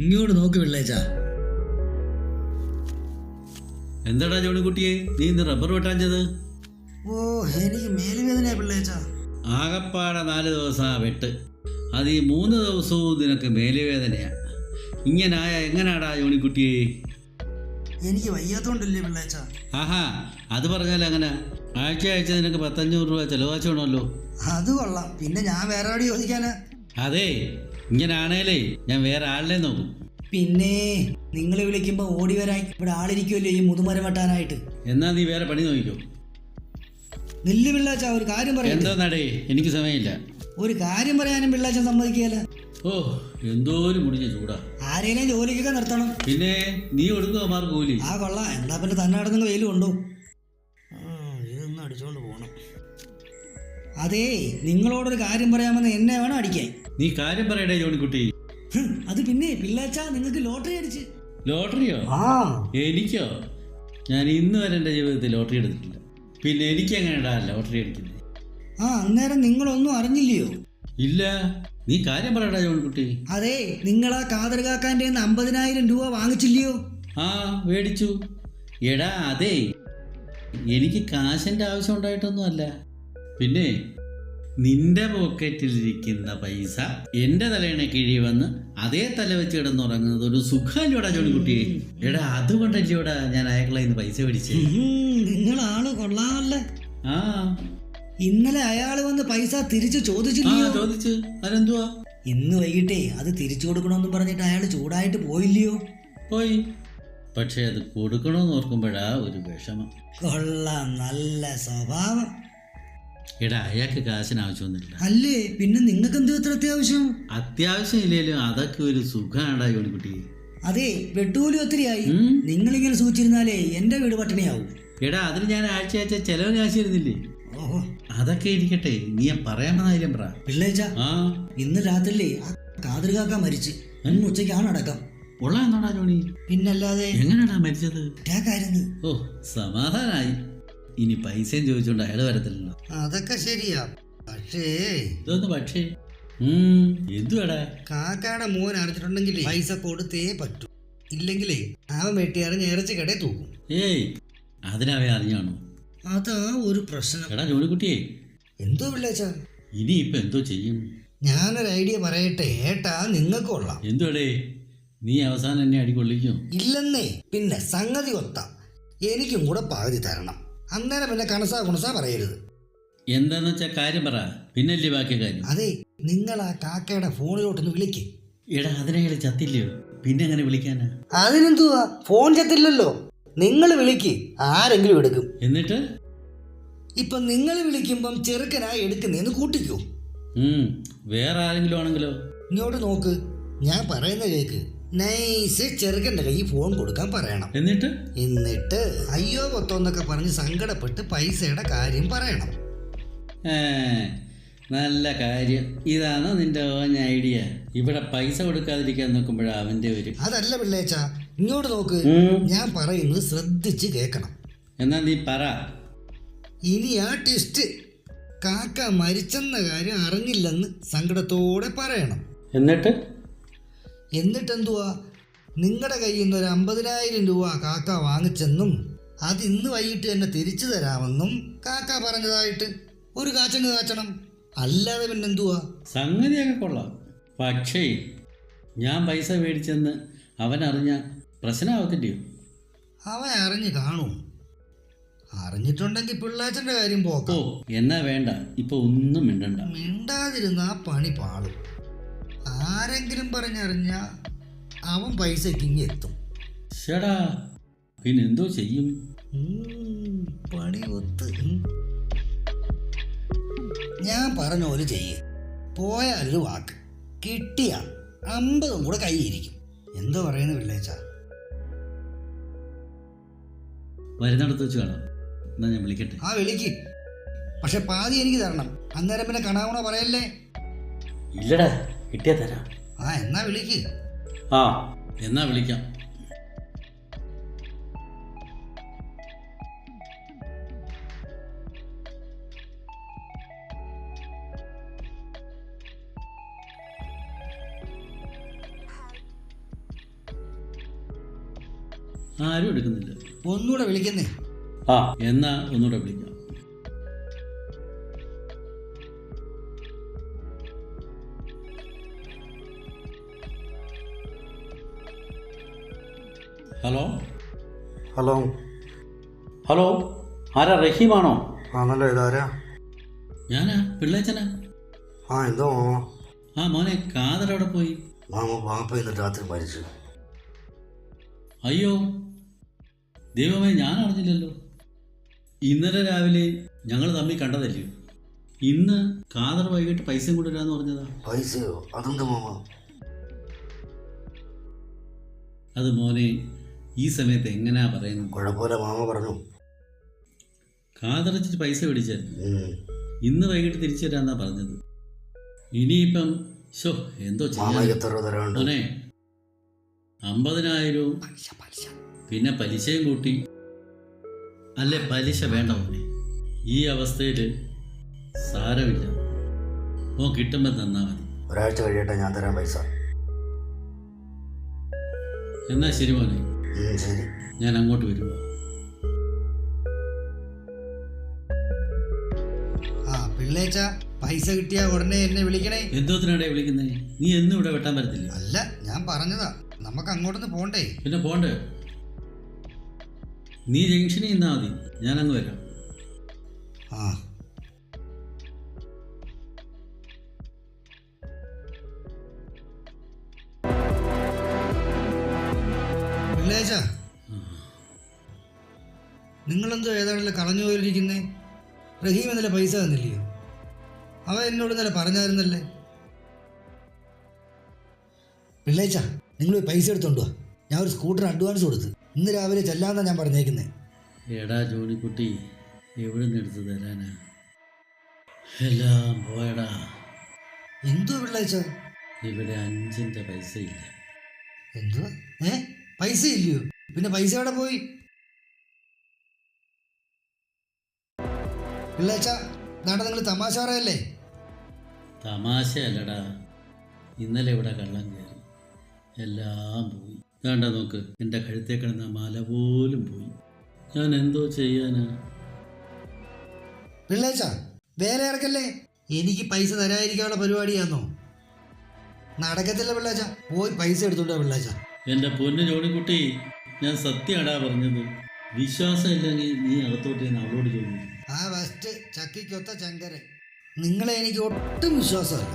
ഇങ്ങോട്ട് നോക്ക് പിള്ളേച്ച. എന്താടാ ജോണിക്കുട്ടിയെ? നീ ഇന്ന് റബ്ബർ വെട്ടാഞ്ഞത്? ഓ എനിക്ക് മേലുവേദന പിള്ളേച്ച. ആകപ്പാടെ നാല് ദിവസം വെട്ട്. അത് ഈ മൂന്ന് ദിവസവും നിനക്ക് മേലുവേദനയാ. ഇങ്ങനായ എങ്ങനാടാ ജോണിക്കുട്ടിയെ? എനിക്ക് വയ്യാത്തോണ്ടല്ലേ പിള്ളേച്ച. ആഹാ അത് പറഞ്ഞാൽ അങ്ങനെ. ആഴ്ച ആഴ്ച നിനക്ക് പത്തഞ്ഞൂറ് രൂപ ചെലവാച്ചോണല്ലോ. അത് കൊള്ളാം. പിന്നെ ഞാൻ വേറെ എവിടെ ചോദിക്കാനാ? അതെ ഇങ്ങനാണേലേ ഞാൻ വേറെ ആളിനെ നോക്കും. പിന്നെ നിങ്ങൾ വിളിക്കുമ്പോ ഓടി വരാൻ ഇവിടെ ആളിരിക്കുമല്ലോ ഈ മുതുമരം വെട്ടാനായിട്ട്? എന്നാ നീ വേറെ പണി നോക്കിക്കോ. നെല്ല് പിള്ളാച്ച ഒരു കാര്യം പറയാം എന്താ എനിക്ക് സമയമില്ല. ഒരു കാര്യം പറയാനും പിള്ളാച്ച സമ്മതിക്കല്ല ഓ എന്തോ മുടിഞ്ഞ ചൂടാ. ആരെയും ജോലിക്കൊക്കെ നിർത്തണം. പിന്നെ നീ കൊടുക്കുക മാർക്ക് കൂലി ആ കൊള്ളാം. എന്താ പിന്നെ തന്നെ നടക്കുന്ന വെയിൽ കൊണ്ടു. ഇതൊന്നും അടിച്ചോണ്ട് പോകണം അതേ നിങ്ങളോടൊരു കാര്യം പറയാമെന്ന് എന്നെ വേണം അടിക്കാൻ. നീ കാര്യം പറയടേ ജോണിക്കുട്ടി. അത് പിന്നെ പിള്ളേച്ച നിങ്ങൾക്ക് ലോട്ടറി അടിച്ച്. ലോട്ടറിയോ? എനിക്കോ? ഞാൻ ഇന്ന് വരെ എന്റെ ജീവിതത്തിൽ ലോട്ടറി എടുത്തിട്ടില്ല. പിന്നെ എനിക്ക് എങ്ങനെയാ ലോട്ടറി അടിക്കുന്നത്? ആ അന്നേരം നിങ്ങളൊന്നും അറിഞ്ഞില്ലയോ? ഇല്ല. നീ കാര്യം പറയടാ ജോണിക്കുട്ടി. അതെ നിങ്ങൾ ആ കാതർ കാക്കാന്റെ അമ്പതിനായിരം രൂപ വാങ്ങിച്ചില്ലയോ? ആ മേടിച്ചു. എടാ അതെ. എനിക്ക് കാശിന്റെ ആവശ്യം ഉണ്ടായിട്ടൊന്നും അല്ല പിന്നെ നിന്റെ പോക്കറ്റിലിരിക്കുന്ന പൈസ എന്റെ തലയിണ കിഴി വന്ന് അതേ തല വെച്ച് കിടന്നുറങ്ങുന്നത് ഒരു സുഖമല്ലോടാ ജോണിക്കുട്ടി എടാ അതുകൊണ്ടല്ലോടാ ഞാൻ അയാളെ നിന്ന് പൈസ പിടിച്ചു നിങ്ങളാൾ കൊള്ളാമല്ലേ ആ. ഇന്നലെ അയാൾ വന്ന് പൈസ തിരിച്ചു ചോദിച്ചു ചോദിച്ചില്ലയോ ചോദിച്ചു. അതെന്തുവാ? ഇന്ന് വൈകിട്ടേ അത് തിരിച്ചു കൊടുക്കണമെന്ന് പറഞ്ഞിട്ട് അയാൾ ചൂടായിട്ട് പോയില്ലയോ? പോയി. പക്ഷെ അത് കൊടുക്കണമെന്ന് ഓർക്കുമ്പോഴാ ഒരു വിഷമം. കൊള്ളാം നല്ല സ്വഭാവം. എടാ അയാൾക്ക് കാശിന് ആവശ്യമൊന്നുമില്ല. അല്ലേ? പിന്നെ നിങ്ങൾക്ക് എന്ത് ഇത്ര അത്യാവശ്യം? അത്യാവശ്യം ഇല്ലേലും അതൊക്കെ ഒരു സുഖമാണ്ടാ യോണിക്കുട്ടി. അതെ വെട്ടുകൂലി ഒത്തിരിയായി. നിങ്ങളിങ്ങനെ സൂചിച്ചിരുന്നാലേ എന്റെ വീട് പട്ടിണിയാവും. എടാ അതിന് ഞാൻ ആഴ്ച ആഴ്ച ചെലവ് കാശിരുന്നില്ലേ? ഓഹോ. അതൊക്കെ ഇരിക്കട്ടെ നീ പറയാൻ കാര്യം പറ. പിള്ളേച്ച ആ? ഇന്ന് രാത്രിയിലേ ആ കാതൃകാക്ക മരിച്ച്. ഇന്ന് ഉച്ചയ്ക്കാണ് അടക്കം. ഉള്ള എന്നാടാ ജോണി പിന്നല്ലാതെ എങ്ങനെയാടാ മരിച്ചത്? ഓ സമാധാനായി. ഇനി പൈസയും ചോദിച്ചോണ്ട് അയാൾ വരത്തില്ലല്ലോ. അതൊക്കെ ശരിയാ. പക്ഷേ ഇതൊന്ന് പക്ഷേ എന്തുവാടാ? കാക്കയുടെ മോൻ അടച്ചിട്ടുണ്ടെങ്കിൽ പൈസ കൊടുത്തേ പറ്റൂ. ഇല്ലെങ്കിലേ അവൻ വെട്ടി നേരച്ച് ഇറച്ചി കടയിൽ തൂക്കും. ഏയ് അതിനവയെ അറിഞ്ഞാണോ? അതാ ഒരു പ്രശ്നം. എടാ ജോണിക്കുട്ടിയെ. എന്തോ പിള്ളേച്ച ഇനി ഇപ്പൊ എന്തോ ചെയ്യും? ഞാനൊരു ഐഡിയ പറയട്ടെ ഏട്ടാ നിങ്ങൾക്ക് കൊള്ളാം. എന്തുവാടേ? നീ അവസാനം എന്നെ അടികൊള്ളിക്കും? ഇല്ലെന്നേ പിന്നെ സംഗതി ഒത്ത. എനിക്കും കൂടെ പകുതി തരണം. അന്നേരം പിന്നെ കണസാ കുണസാ പറയരുത്. എന്താന്ന് വെച്ചാ കാര്യം പറ. പിന്നല്ലേ ബാക്കി കാര്യം? അതെ നിങ്ങൾ ആ കാക്കയുടെ ഫോണിലോട്ടൊന്ന് വിളിക്ക്. എടാ അതിനെ ചത്തില്ലയോ? പിന്നെ അങ്ങനെ വിളിക്കാനാ? അതിനെന്തുവാ? ഫോൺ ചത്തില്ലല്ലോ. നിങ്ങൾ വിളിക്ക് ആരെങ്കിലും എടുക്കും. എന്നിട്ട്? ഇപ്പൊ നിങ്ങൾ വിളിക്കുമ്പം ചെറുക്കനായി എടുക്കുന്നേന്ന് കൂട്ടിക്കോ. വേറെ ആരെങ്കിലും ആണെങ്കിലോ? ഇങ്ങോട്ട് നോക്ക് ഞാൻ പറയുന്ന കേക്ക്. നൈസ്. ചെറുക്കന്റെ കൈ ഫോൺ കൊടുക്കാൻ പറയണം. എന്നിട്ട്? എന്നിട്ട് അയ്യോ പൊത്തോന്നൊക്കെ പറഞ്ഞ് സങ്കടപ്പെട്ട് പൈസയുടെ കാര്യം പറയണം. നല്ല കാര്യം. ഇതാണ് നിന്റെ ഓൻ ഐഡിയ? ഇവിടെ പൈസ കൊടുക്കാതിരിക്കാൻ നോക്കുമ്പോഴാ അവന്റെ ഒരു അതല്ല പിള്ളേച്ച ഇങ്ങോട്ട് നോക്ക്. ഞാൻ പറയുന്നത് ശ്രദ്ധിച്ച് കേൾക്കണം. എന്നാ നീ പറ. ഇനി ആ ടെസ്റ്റ് കാക്ക മരിച്ചെന്ന കാര്യം അറിഞ്ഞില്ലെന്ന് സങ്കടത്തോടെ പറയണം. എന്നിട്ട്? എന്നിട്ടെന്തുവാ? നിങ്ങളുടെ കയ്യിൽ നിന്ന് ഒരു അമ്പതിനായിരം രൂപ കാക്ക വാങ്ങിച്ചെന്നും അത് ഇന്ന് വൈകിട്ട് തന്നെ തിരിച്ചു തരാമെന്നും കാക്ക പറഞ്ഞതായിട്ട് ഒരു കാച്ചങ്ങ് കാച്ചണം. അല്ലാതെ പിന്നെന്തുവാ? സംഗതിയൊക്കെ കൊള്ളാം. പക്ഷേ ഞാൻ പൈസ മേടിച്ചെന്ന് അവൻ അറിഞ്ഞ പ്രശ്നമാവത്തില്ലയോ അവൻ അറിഞ്ഞ് കാണും. അറിഞ്ഞിട്ടുണ്ടെങ്കിൽ പിള്ളാച്ചന്റെ കാര്യം പോക്കോ. എന്നാ വേണ്ട. ഇപ്പൊ ഒന്നും മിണ്ടണ്ട. മിണ്ടാതിരുന്ന ആ പണി പാളും. ആരെങ്കിലും പറഞ്ഞറിഞ്ഞ അവൻ പൈസ ഇങ്ങി എത്തും. ഷടാ പിന്നെ എന്തോ ചെയ്യും? പണി ഒത്ത്. ഞാൻ പറഞ്ഞ പോലെ ചെയ്യേ. പോയാലൊരു വാക്ക് കിട്ടിയ അമ്പതും കൂടെ കൈയിരിക്കും എന്തോ പറയുന്ന പിള്ളേച്ച? വരുന്നിടത്ത് വെച്ച് കാണാം. എന്നാ ഞാൻ വിളിക്കട്ടെ? ആ വിളിക്ക്. പക്ഷെ പാതി എനിക്ക് തരണം. അന്നേരം പിന്നെ കാണാവണോ പറയല്ലേ? ഇല്ലടാ. കിട്ടിയാ തരാം. ആ എന്നാ വിളിക്ക്. ആ എന്നാ വിളിക്കാം. ആരും എടുക്കുന്നില്ല. ഒന്നുകൂടെ വിളിക്കുന്നേ. ആ എന്നാ ഒന്നുകൂടെ വിളിക്കാം. ഹലോ? ഹലോ. ഹലോ? ആരാ? റഹീമാണോ? ആണല്ലോ ഇതാരാ ഞാനാ? പിള്ളേച്ചനാ? ആ എന്തോ ആ മോനെ കാതൽ അവിടെ പോയി? മാമ ഇന്ന് രാത്രി മരിച്ചു. അയ്യോ. ദൈവമേ ഞാൻ അറിഞ്ഞില്ലല്ലോ. ഇന്നലെ രാവിലെ ഞങ്ങൾ തമ്മിൽ കണ്ടതല്ലേ? ഇന്ന് കാതർ വൈകിട്ട് പൈസയും കൊണ്ടുവരാന്ന് പറഞ്ഞതാ. പൈസയോ? അതെന്താ മാമ? അത് മോനെ ഈ സമയത്ത് എങ്ങനെയാ പറയുന്നത് കുഴപ്പമില്ല മാമ പറഞ്ഞു. കാതറച്ചിട്ട് പൈസ പിടിച്ചായിരുന്നു. ഇന്ന് വൈകിട്ട് തിരിച്ചു തരാന്നാ പറഞ്ഞത്. ഇനിയിപ്പം ഷോ എന്തോ ചെയ്യാനേ അമ്പതിനായിരവും പിന്നെ പലിശയും കൂട്ടി. അല്ലെ പലിശ വേണ്ട മോനെ. ഈ അവസ്ഥയിൽ സാരമില്ല. ഓ കിട്ടുമ്പോൾ തന്നാ മതി. ഒരാഴ്ച കഴിയട്ടെ ഞാൻ തരാം പൈസ. എന്നാ ശരി മോനെ. ഞാൻ അങ്ങോട്ട് വരുമോ ആ പിള്ളേച്ച പൈസ കിട്ടിയാ ഉടനെ എന്നെ വിളിക്കണേ. എന്തോത്തിനാടെ വിളിക്കുന്നേ? നീ എന്നും ഇവിടെ വെട്ടാൻ പറ്റത്തില്ല? അല്ല ഞാൻ പറഞ്ഞതാ. നമുക്ക് അങ്ങോട്ടൊന്ന് പോണ്ടേ? പിന്നെ പോണ്ടേ? നീ ജംഗ്ഷനിൽ നിന്നാ മതി. ഞാൻ അങ്ങ് വരാം. ആ. പിള്ളേച്ച നിങ്ങളെന്തോ ഏതാണല്ലോ കളഞ്ഞു പോയിരിക്കുന്നേ? റഹീം ഇന്നലെ പൈസ തന്നില്ലയോ? അവ എന്നോട് ഇന്നലെ പറഞ്ഞായിരുന്നല്ലേ? പിള്ളേച്ച നിങ്ങൾ പൈസ എടുത്തോണ്ട് ഞാൻ ഒരു സ്കൂട്ടർ അഡ്വാൻസ് കൊടുത്ത്. ഇന്ന് രാവിലെ ചെല്ലാന്നാ ഞാൻ പറഞ്ഞേക്കുന്നേ. എടാ ജോണിക്കുട്ടി എവിടെ നിന്ന് എടുത്ത് തരാനാ? എല്ലാം പോയടാ. എന്തോ പിള്ളേച്ച? ഇവിടെ അഞ്ചിന്റെ പൈസ ഇല്ല എന്തുവാ ഏ? പൈസ ഇല്ലയോ പിന്നെ പൈസ എവിടെ പോയി? പിള്ളേച്ച നാട്ടെ നിങ്ങൾ തമാശ പറയല്ലേ തമാശയല്ലടാ. ഇന്നലെ ഇവിടെ കള്ളം കയറി. എല്ലാം പോയി. വേണ്ട നോക്ക് എന്റെ കഴുത്തേ കിടന്ന മല പോലും പോയി. ഞാൻ എന്തോ ചെയ്യാനാ? പിള്ളേച്ച വേല ഇറക്കല്ലേ? എനിക്ക് പൈസ തരാതിരിക്കാനുള്ള പരിപാടിയാന്നോ? നടക്കത്തില്ല പിള്ളേച്ച. പോയി പൈസ എടുത്തോണ്ടോ പിള്ളേച്ച. എന്റെ പൊന്നു ജോണിക്കുട്ടി ഞാൻ സത്യമാടാ പറഞ്ഞത്. വിശ്വാസം ഇല്ലെങ്കിൽ നീ അകത്തോട്ട് ഞാൻ അവളോട് ചോദിക്കും ആ വസ്റ്റ് ചക്കിക്കൊത്ത ചങ്കരൻ നിങ്ങളെ എനിക്ക് ഒട്ടും വിശ്വാസമല്ല.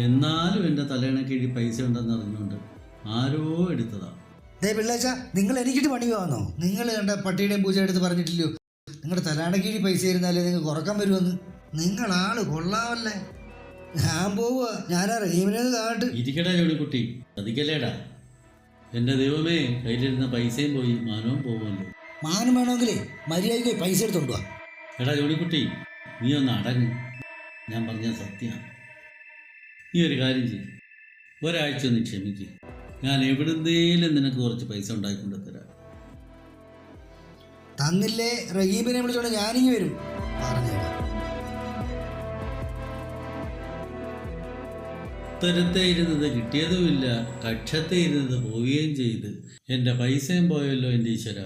എന്നാലും എന്റെ തലേണ കീഴിൽ പൈസ ഉണ്ടെന്ന് അറിഞ്ഞുകൊണ്ട് ആരോ എടുത്തതാ. ദേ പിള്ളേച്ച നിങ്ങൾ എനിക്കിട്ട് പണി വാന്നോ നിങ്ങൾ കണ്ട പട്ടിയുടെയും പൂജ എടുത്ത് പറഞ്ഞിട്ടില്ലോ നിങ്ങളുടെ തലാണ കീഴിൽ പൈസ ഇരുന്നാലേ നിങ്ങൾക്ക് ഉറക്കം വരുമെന്ന് നിങ്ങൾ ആൾ കൊള്ളാമല്ലേ ഞാൻ പോവുക ഞാനാ റഹീമിനെ കാണട്ട് ഇരിക്കടാ ജോണിക്കുട്ടി ചതിക്കല്ലേടാ എന്റെ ദൈവമേ കയ്യിലിരുന്ന പൈസയും പോയി മാനവും പോകുമല്ലോ മാനം വേണമെങ്കിലേ മര്യാദയ്ക്ക് പോയി പൈസ എടുത്തോണ്ട് വാ. എടാ ജോളിക്കുട്ടി നീ ഒന്ന് അടങ്ങ്. ഞാൻ പറഞ്ഞ സത്യമാണ് നീ ഒരു കാര്യം ചെയ്യും. ഒരാഴ്ച ഒന്ന് ക്ഷമിക്ക്. ഞാൻ എവിടുന്നേലും നിനക്ക് കുറച്ച് പൈസ ഉണ്ടാക്കിക്കൊണ്ട് തരാം. തന്നില്ലേ റഹീബിനെ വിളിച്ചോണ്ട് ഞാനിങ്ങി വരും. പറഞ്ഞേക്കാം. ഉത്തരത്തെ ഇരുന്നത് കിട്ടിയതുമില്ല കക്ഷത്തെ ഇരുന്നത് പോവുകയും ചെയ്ത്. എന്റെ പൈസയും പോയല്ലോ എന്റെ ഈശ്വര.